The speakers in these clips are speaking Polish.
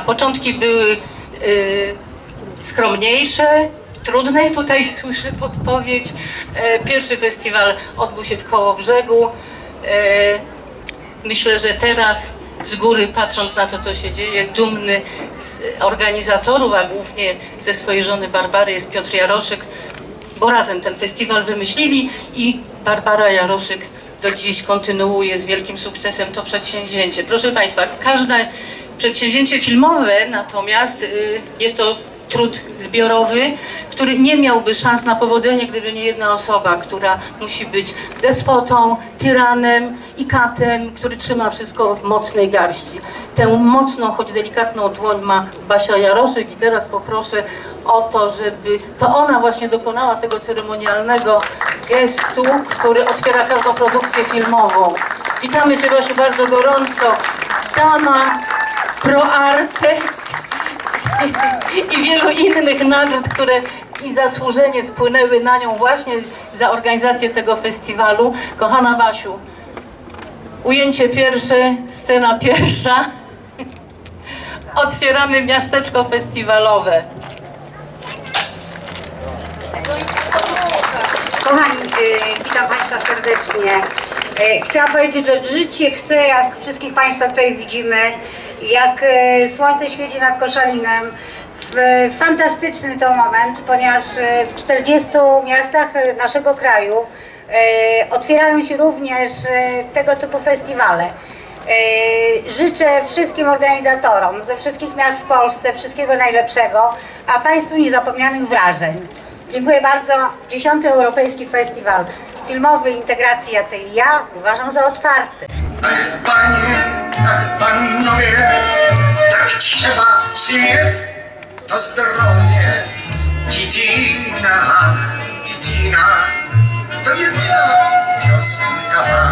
Początki były y, skromniejsze, trudnej tutaj słyszę podpowiedź. E, pierwszy festiwal odbył się w Kołobrzegu. E, myślę, że teraz z góry patrząc na to, co się dzieje, dumny z organizatorów, a głównie ze swojej żony Barbary jest Piotr Jaroszyk, bo razem ten festiwal wymyślili i Barbara Jaroszyk do dziś kontynuuje z wielkim sukcesem to przedsięwzięcie. Proszę Państwa, każde przedsięwzięcie filmowe natomiast y, jest to trud zbiorowy, który nie miałby szans na powodzenie, gdyby nie jedna osoba, która musi być despotą, tyranem i katem, który trzyma wszystko w mocnej garści. Tę mocną, choć delikatną dłoń ma Basia Jaroszyk i teraz poproszę o to, żeby to ona właśnie dokonała tego ceremonialnego gestu, który otwiera każdą produkcję filmową. Witamy Cię Basiu bardzo gorąco. Dama pro arte i wielu innych nagród, które i zasłużenie spłynęły na nią właśnie za organizację tego festiwalu. Kochana Basiu, ujęcie pierwsze, scena pierwsza. Otwieramy miasteczko festiwalowe. Kochani, y, witam Państwa serdecznie. Y, Chciałam powiedzieć, że życie chce, jak wszystkich Państwa tutaj widzimy, jak y, słońce świeci nad Koszalinem. Fantastyczny to moment, ponieważ y, w 40 miastach y, naszego kraju otwierają się również tego typu festiwale. Życzę wszystkim organizatorom ze wszystkich miast w Polsce wszystkiego najlepszego, a Państwu niezapomnianych wrażeń. Dziękuję bardzo. Dziesiąty Europejski Festiwal Filmowy Integracja Ty i Ja uważam za otwarty. Panie, panowie, tak trzeba żyć, to zdrowie. Titina, Titina, to jedyna piosenka ma.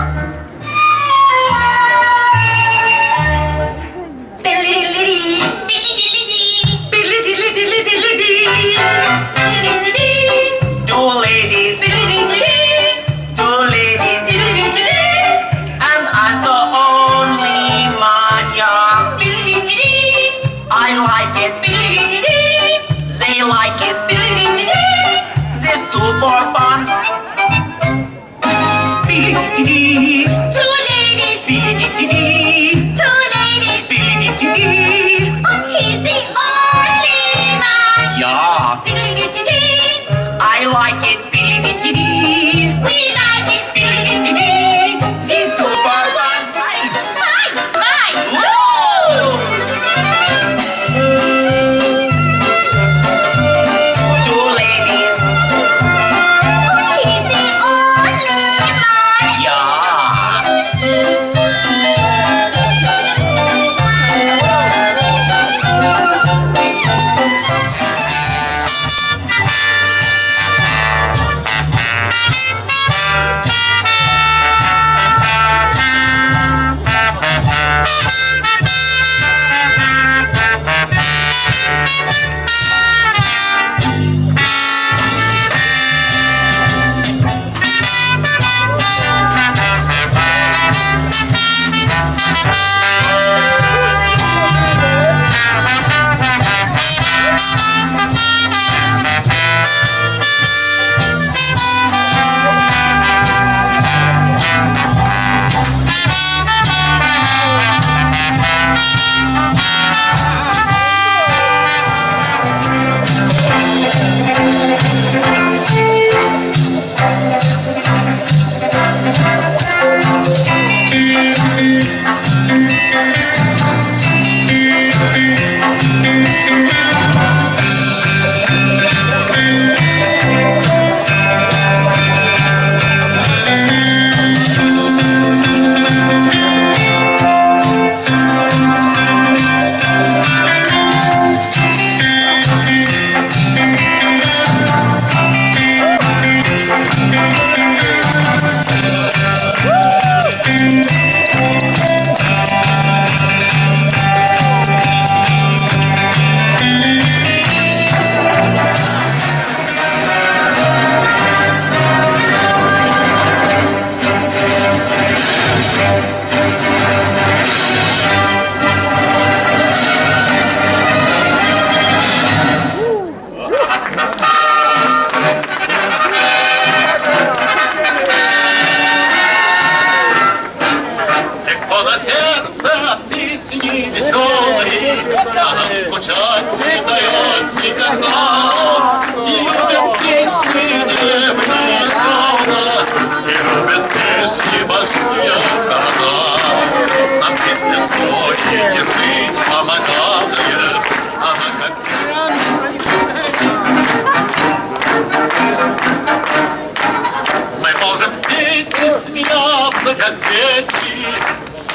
смеяться, как дети,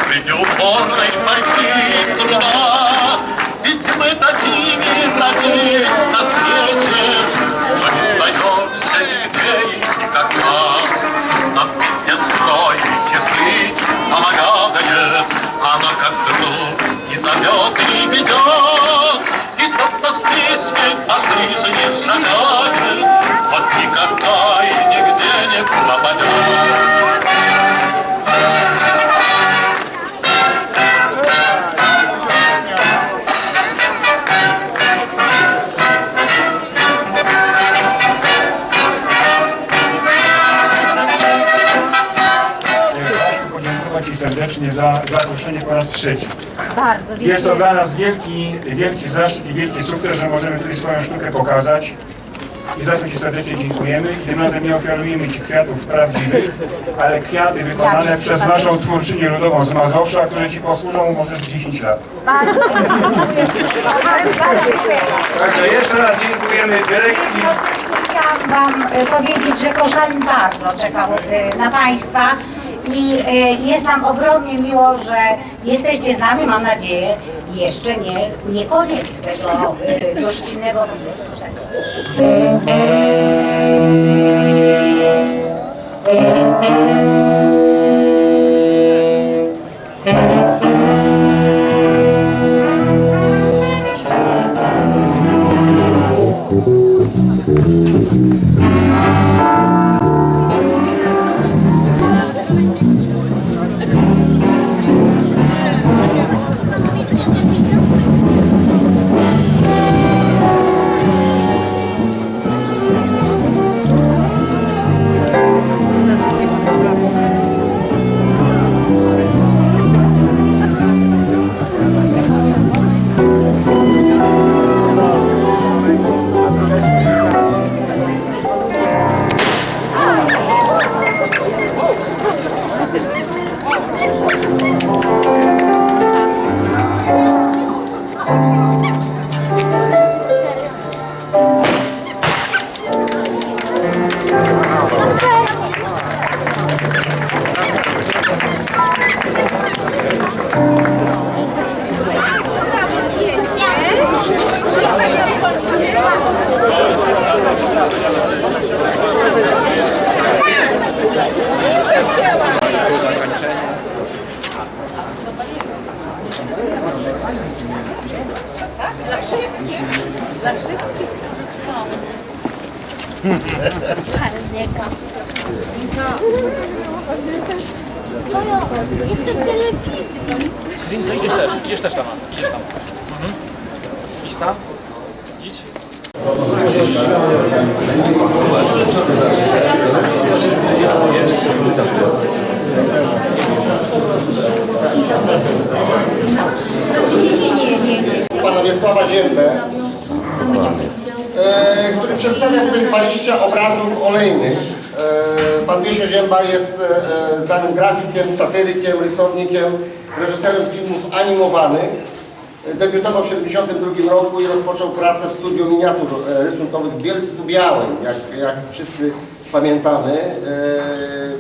Придет горной оркестра, Ведь мы такими родились на свете, Мы встаем сильнее, как нам, Нам не стоит язык помогает, Она как друг и зовет, и ведет, И тот, кто с песней о жизни шагает, Вот никогда и нигде не пропадет. Ci serdecznie za zaproszenie po raz trzeci. Bardzo Jest to dla nas wielki, wielki zaszczyt i wielki sukces, że możemy tutaj swoją sztukę pokazać. I za to Ci serdecznie dziękujemy. Tym razem nie ofiarujemy Ci kwiatów prawdziwych, ale kwiaty wykonane przez naszą twórczynię ludową z Mazowsza, które Ci posłużą może z 10 lat. Także jeszcze raz dziękujemy dyrekcji. Chciałam Wam e, powiedzieć, że Koszalin bardzo czekał e, na Państwa i e, jest nam ogromnie miło, że jesteście z nami. Mam nadzieję, jeszcze nie, nie koniec tego e, gościnnego wydarzenia. Jestem telewizji. No idziesz też, idziesz też tam, idziesz tam. Mhm. Idź tam, idź. pana Wiesława Ziębę, e, który przedstawia tutaj 20 obrazów olejnych. E, Pan Wiesio Zięba jest e, e, znanym grafikiem, satyrykiem, rysownikiem, reżyserem filmów animowanych. Debiutował w 1972 roku i rozpoczął pracę w studiu miniatur rysunkowych w Bielsku Białym, jak, jak wszyscy pamiętamy.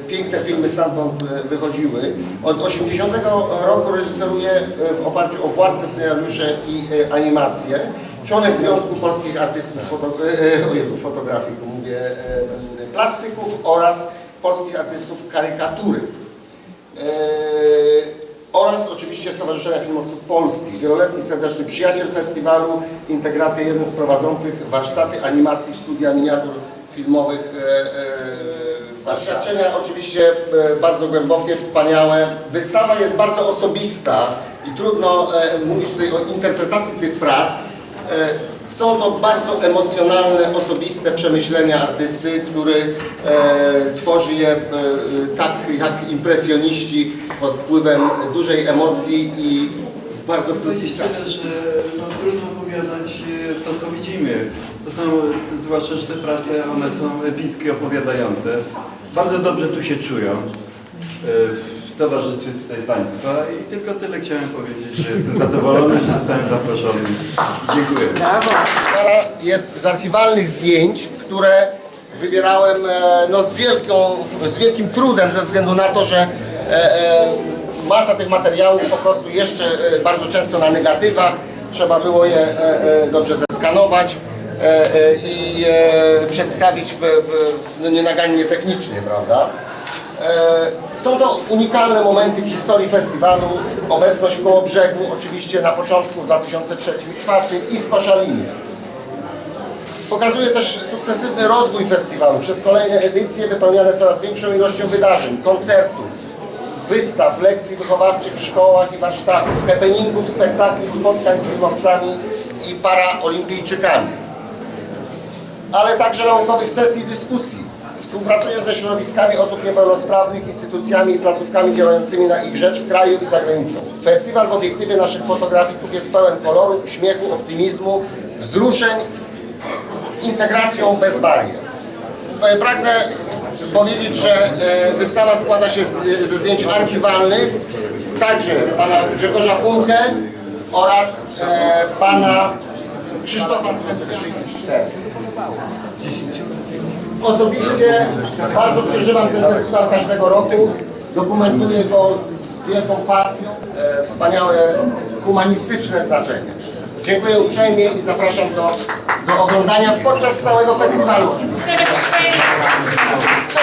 Piękne filmy stamtąd wychodziły. Od 80 roku reżyseruje w oparciu o własne scenariusze i animacje. Członek Związku Polskich Artystów foto, Jezu, Fotografików, mówię, e, plastyków oraz Polskich Artystów Karykatury. E, oraz oczywiście Stowarzyszenia Filmowców Polskich. Wieloletni serdeczny przyjaciel festiwalu, integracja jeden z prowadzących warsztaty animacji studia miniatur filmowych. E, e, Doświadczenia oczywiście bardzo głębokie, wspaniałe. Wystawa jest bardzo osobista i trudno mówić tutaj o interpretacji tych prac. Są to bardzo emocjonalne, osobiste przemyślenia artysty, który e, tworzy je e, tak jak impresjoniści pod wpływem dużej emocji i w bardzo krótkich Powiedzieć czasach. tyle, że no, trudno opowiadać e, to, co widzimy. To są, zwłaszcza, że te prace, one są epickie, opowiadające. Bardzo dobrze tu się czują e, w towarzystwie tutaj Państwa i tylko tyle chciałem powiedzieć, że jestem zadowolony, że zostałem zaproszony. Dziękuję. Jest z archiwalnych zdjęć, które wybierałem e, no, z, wielką, z wielkim trudem ze względu na to, że e, e, masa tych materiałów po prostu jeszcze e, bardzo często na negatywach, trzeba było je e, e, dobrze zeskanować e, e, i e, przedstawić w, w, w, no, nienagannie technicznie, prawda? E, Są to unikalne momenty historii festiwalu, obecność w Kołobrzegu, oczywiście na początku w 2003 i 2004 i w Koszalinie. Pokazuje też sukcesywny rozwój festiwalu przez kolejne edycje wypełniane coraz większą ilością wydarzeń, koncertów, wystaw, lekcji wychowawczych w szkołach i warsztatów, happeningów, spektakli, spotkań z filmowcami i paraolimpijczykami, ale także naukowych sesji dyskusji. Współpracuje ze środowiskami osób niepełnosprawnych, instytucjami i placówkami działającymi na ich rzecz w kraju i za granicą. Festiwal w obiektywie naszych fotografików jest pełen koloru, uśmiechu, optymizmu, wzruszeń, integracją bez barier. E, Pragnę powiedzieć, że e, wystawa składa się ze zdjęć archiwalnych, także pana Grzegorza Funke oraz e, pana Krzysztofa Stępy Osobiście bardzo przeżywam ten festiwal każdego roku, dokumentuję go z wielką pasją, e, wspaniałe humanistyczne znaczenie. Dziękuję uprzejmie i zapraszam do, do oglądania podczas całego festiwalu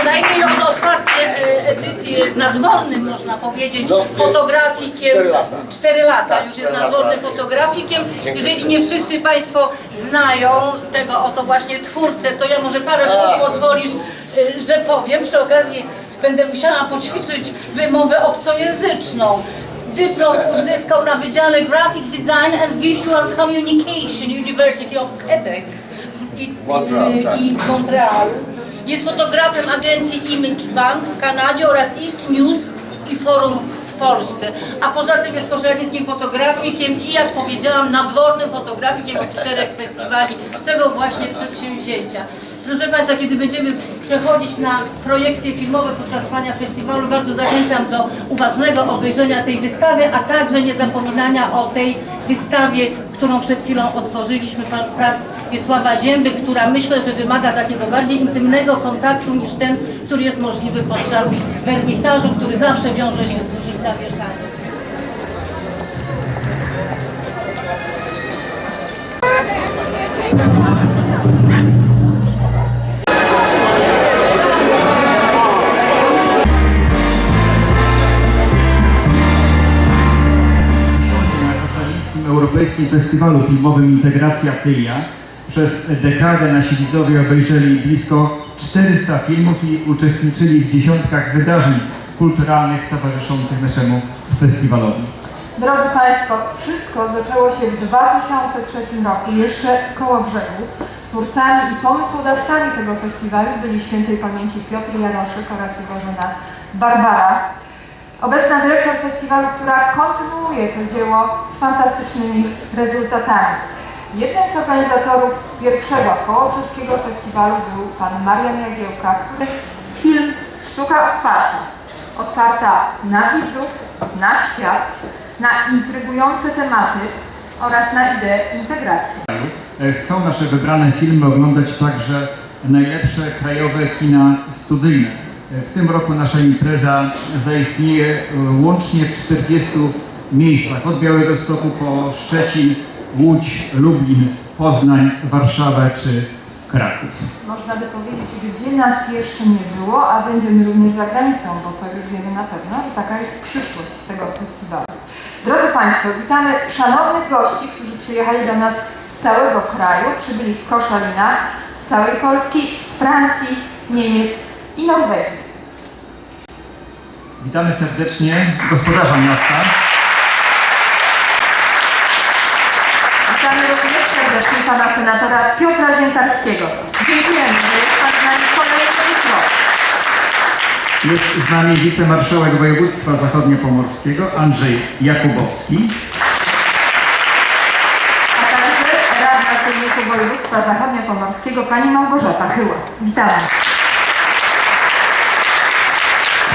Podajmy ją na otwarcie e, edycję z nadwornym, można powiedzieć, No, fotografikiem. cztery lata. Cztery lata Tak, już jest jest. fotografikiem. Jeżeli nie wszyscy Państwo znają tego oto właśnie twórcę, to ja może parę słów pozwolisz, e, że powiem. Przy okazji będę musiała poćwiczyć wymowę obcojęzyczną. Dyplom uzyskał na Wydziale Graphic Design and Visual Communication University of Quebec i, Montreal, i, tak. i w Montrealu. Jest fotografem agencji Image Bank w Kanadzie oraz East News i Forum w Polsce. A poza tym jest koszalińskim fotografikiem i jak powiedziałam nadwornym fotografikiem od czterech festiwali tego właśnie przedsięwzięcia. Proszę Państwa, kiedy będziemy przechodzić na projekcje filmowe podczas trwania festiwalu, bardzo zachęcam do uważnego obejrzenia tej wystawy, a także nie zapominania o tej wystawie, którą przed chwilą otworzyliśmy, prac Wiesława Zięby, która myślę, że wymaga takiego bardziej intymnego kontaktu niż ten, który jest możliwy podczas wernisażu, który zawsze wiąże się z dużym zawieszaniem. Festiwalu Filmowym Integracja Tylia. Przez dekadę nasi widzowie obejrzeli blisko 400 filmów i uczestniczyli w dziesiątkach wydarzeń kulturalnych towarzyszących naszemu festiwalowi. Drodzy Państwo, wszystko zaczęło się w 2003 roku, jeszcze w Kołobrzegu. Twórcami i pomysłodawcami tego festiwalu byli świętej pamięci Piotr Jaroszyk oraz jego żona Barbara. Obecna dyrektor festiwalu, która kontynuuje to dzieło z fantastycznymi rezultatami. Jednym z organizatorów pierwszego kołobrzeskiego festiwalu był pan Marian Jagiełka, który jest film Sztuka Otwarta. Otwarta na widzów, na świat, na intrygujące tematy oraz na ideę integracji. Chcą nasze wybrane filmy oglądać także najlepsze krajowe kina studyjne. W tym roku nasza impreza zaistnieje łącznie w 40 miejscach, od Białegostoku po Szczecin, Łódź, Lublin, Poznań, Warszawę czy Kraków. Można by powiedzieć, gdzie nas jeszcze nie było, a będziemy również za granicą, bo to już wiemy na pewno, że taka jest przyszłość tego festiwalu. Drodzy Państwo, witamy szanownych gości, którzy przyjechali do nas z całego kraju, przybyli z Koszalina, z całej Polski, z Francji, Niemiec i Norwegii. Witamy serdecznie gospodarza miasta. Witamy również serdecznie pana senatora Piotra Ziętarskiego. Dziękujemy, że jest pan z nami kolejny rok. Jest z nami wicemarszałek województwa zachodniopomorskiego Andrzej Jakubowski. A także radna Sejmiku Województwa Zachodniopomorskiego pani Małgorzata Chyła. Witamy.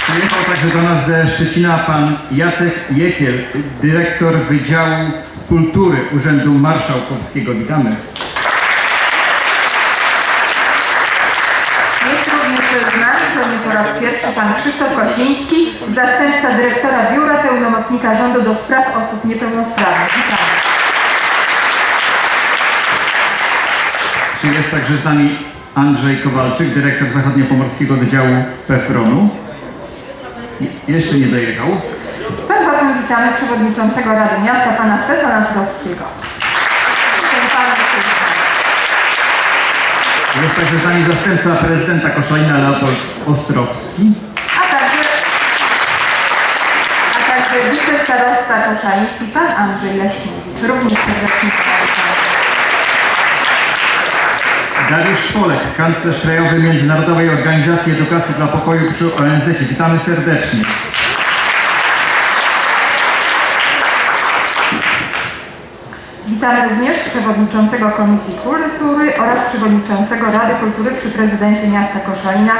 Przyjechał także do nas ze Szczecina pan Jacek Jekiel, dyrektor Wydziału Kultury Urzędu Marszałkowskiego. Witamy. Jest również z nami, pewnie po raz pierwszy pan Krzysztof Kosiński, zastępca dyrektora Biura Pełnomocnika Rządu do Spraw Osób Niepełnosprawnych. Witamy. Jest także z nami Andrzej Kowalczyk, dyrektor Zachodniopomorskiego Wydziału PFRON-u. Je- Jeszcze nie dojechał. Tak zatem witamy przewodniczącego Rady Miasta, pana Stefana Szydowskiego. Jest także z nami zastępca prezydenta Koszalina Leopold Ostrowski. A także, a także wicestarosta koszaliński, pan Andrzej Leśniewicz. Również serdecznie witamy. Dariusz Szpolek, kanclerz krajowy Międzynarodowej Organizacji Edukacji dla Pokoju przy ONZ. Witamy serdecznie. Witamy również przewodniczącego Komisji Kultury oraz przewodniczącego Rady Kultury przy prezydencie miasta Koszalina.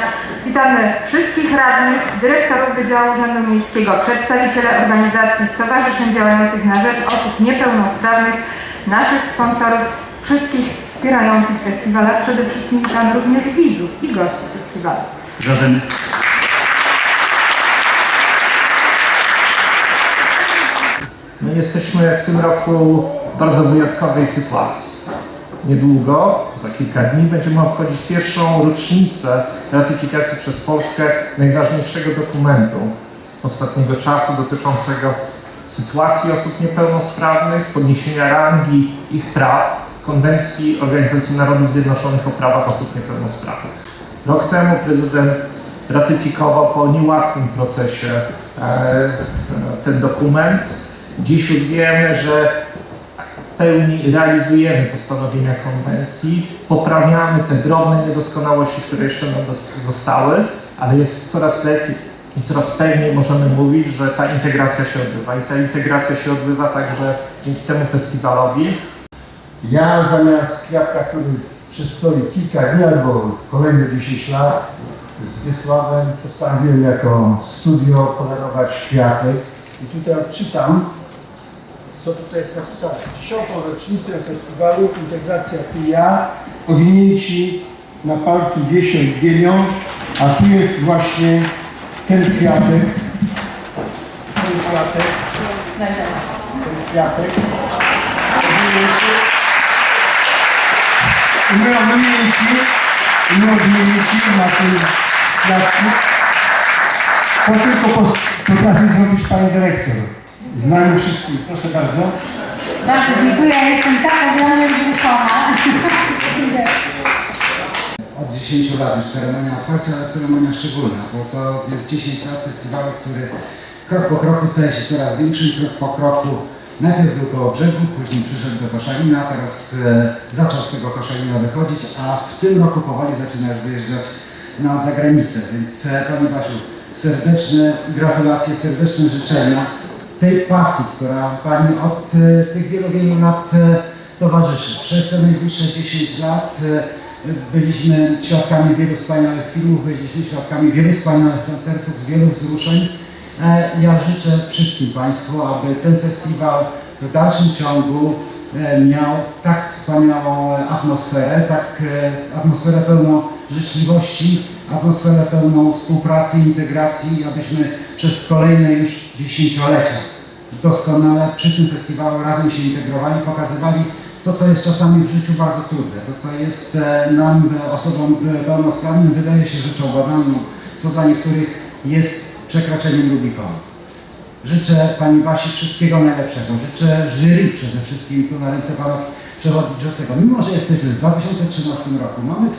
Witamy wszystkich radnych, dyrektorów Wydziału Urzędu Miejskiego, przedstawiciele organizacji, stowarzyszeń działających na rzecz osób niepełnosprawnych, naszych sponsorów, wszystkich wspierających festiwal, a przede wszystkim witamy również widzów i gości festiwalu. Zatem My jesteśmy w tym roku w bardzo wyjątkowej sytuacji. Niedługo, za kilka dni, będziemy obchodzić pierwszą rocznicę ratyfikacji przez Polskę najważniejszego dokumentu ostatniego czasu dotyczącego sytuacji osób niepełnosprawnych, podniesienia rangi ich praw, konwencji Organizacji Narodów Zjednoczonych o prawach osób niepełnosprawnych. Rok temu prezydent ratyfikował po niełatwym procesie e, ten dokument. Dziś już wiemy, że w pełni realizujemy postanowienia konwencji, poprawiamy te drobne niedoskonałości, które jeszcze nam zostały, ale jest coraz lepiej i coraz pewniej możemy mówić, że ta integracja się odbywa. I ta integracja się odbywa także dzięki temu festiwalowi, Ja zamiast kwiatka, który przystoi kilka dni albo kolejne 10 lat z Wiesławem postanowiłem jako studio podarować kwiatek i tutaj odczytam co tutaj jest napisane. Dziesiątą rocznicę festiwalu Integracja Ty i Ja owinięci na palcu Wiesio i a tu jest właśnie ten kwiatek, ten kwiatek, ten kwiatek, my odmienici, i my odmienici na tym kwiatku. To tylko potrafi zrobić pani dyrektor. Znamy wszystkich. Proszę bardzo. Bardzo dziękuję, ja jestem taka dla mnie wzruszona. Od 10 lat jest ceremonia otwarcia, ale ceremonia szczególna, bo to jest 10 lat festiwalu, który krok po kroku staje się coraz większym, krok po kroku. Najpierw był koło brzegu, później przyszedł do Koszalina, teraz e, zaczął z tego Koszalina wychodzić, a w tym roku powoli zaczyna już wyjeżdżać na zagranicę. Więc e, Pani Basiu, serdeczne gratulacje, serdeczne życzenia tej pasji, która Pani od e, tych wielu, wielu lat towarzyszy. Przez te najbliższe 10 lat byliśmy świadkami wielu wspaniałych filmów, byliśmy świadkami wielu wspaniałych koncertów, wielu wzruszeń. E, Ja życzę wszystkim Państwu, aby ten festiwal w dalszym ciągu e, miał tak wspaniałą e, atmosferę, tak atmosferę pełną życzliwości, atmosferę pełną współpracy, integracji, abyśmy przez kolejne już dziesięciolecia doskonale przy tym festiwalu razem się integrowali, pokazywali to, co jest czasami w życiu bardzo trudne, to, co jest nam, osobom pełnosprawnym, wydaje się rzeczą banalną, co dla niektórych jest przekroczeniem Rubikonu. Życzę Pani Basi wszystkiego najlepszego. Życzę jury przede wszystkim tu na ręce Pana Przewodniczącego. Mimo, że jesteśmy w 2013 roku, mamy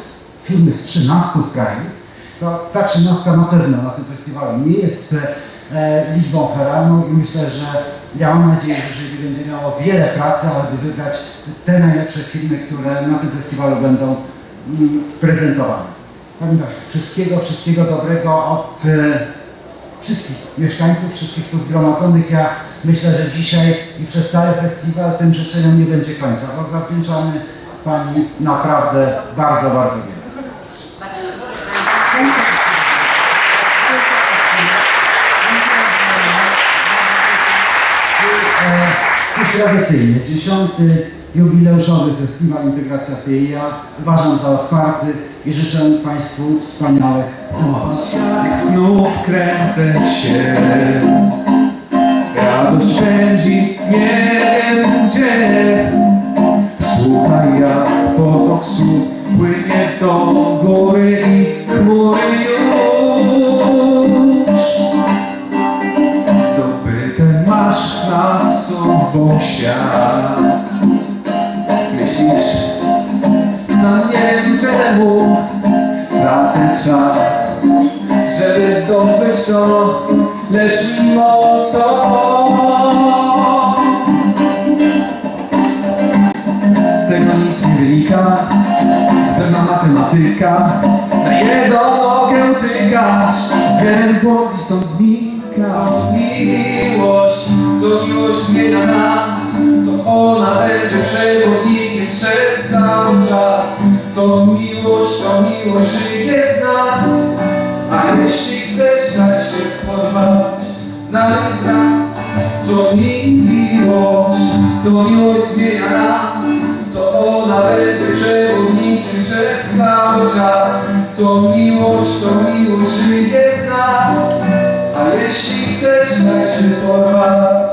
filmy z 13 krajów, to ta 13 na pewno na tym festiwalu nie jest e, liczbą feralną i myślę, że ja mam nadzieję, że jury będzie miało wiele pracy, aby wybrać te najlepsze filmy, które na tym festiwalu będą mm, prezentowane. Pani Basiu, wszystkiego, wszystkiego dobrego od e, wszystkich mieszkańców, wszystkich tu zgromadzonych. Ja myślę, że dzisiaj i przez cały festiwal tym życzeniom nie będzie końca, bo zawdzięczamy Pani naprawdę bardzo, bardzo wiele. E, Już tradycyjnie, dziesiąty jubileuszowy festiwal Integracja Ja uważam za otwarty i życzę Państwu wspaniałych emocji. Znów kręcę się. Radość pędzi, nie wiem gdzie. Słuchaj jak potok słów Płynie do góry i chmury już. Zdobyte masz nad sobą świat Myślisz, sam nie wiem czemu Tracę czas? Żeby zdobyć to, lecz mimo to z tego nic nie wynika, pewna matematyka, na jedną nogę tykasz, jeden błąd stąd znika. Miłość, to miłość zmienia nas, to ona będzie przewodnikiem przez cały czas. To miłość, to miłość żyje w nas. A jeśli chcesz dać się porwać, znaleźć nas, to miłość, to miłość zmienia nas, to ona będzie przewodnikiem przez cały czas. To miłość, to miłość żyje w nas, a jeśli chcesz dać się porwać,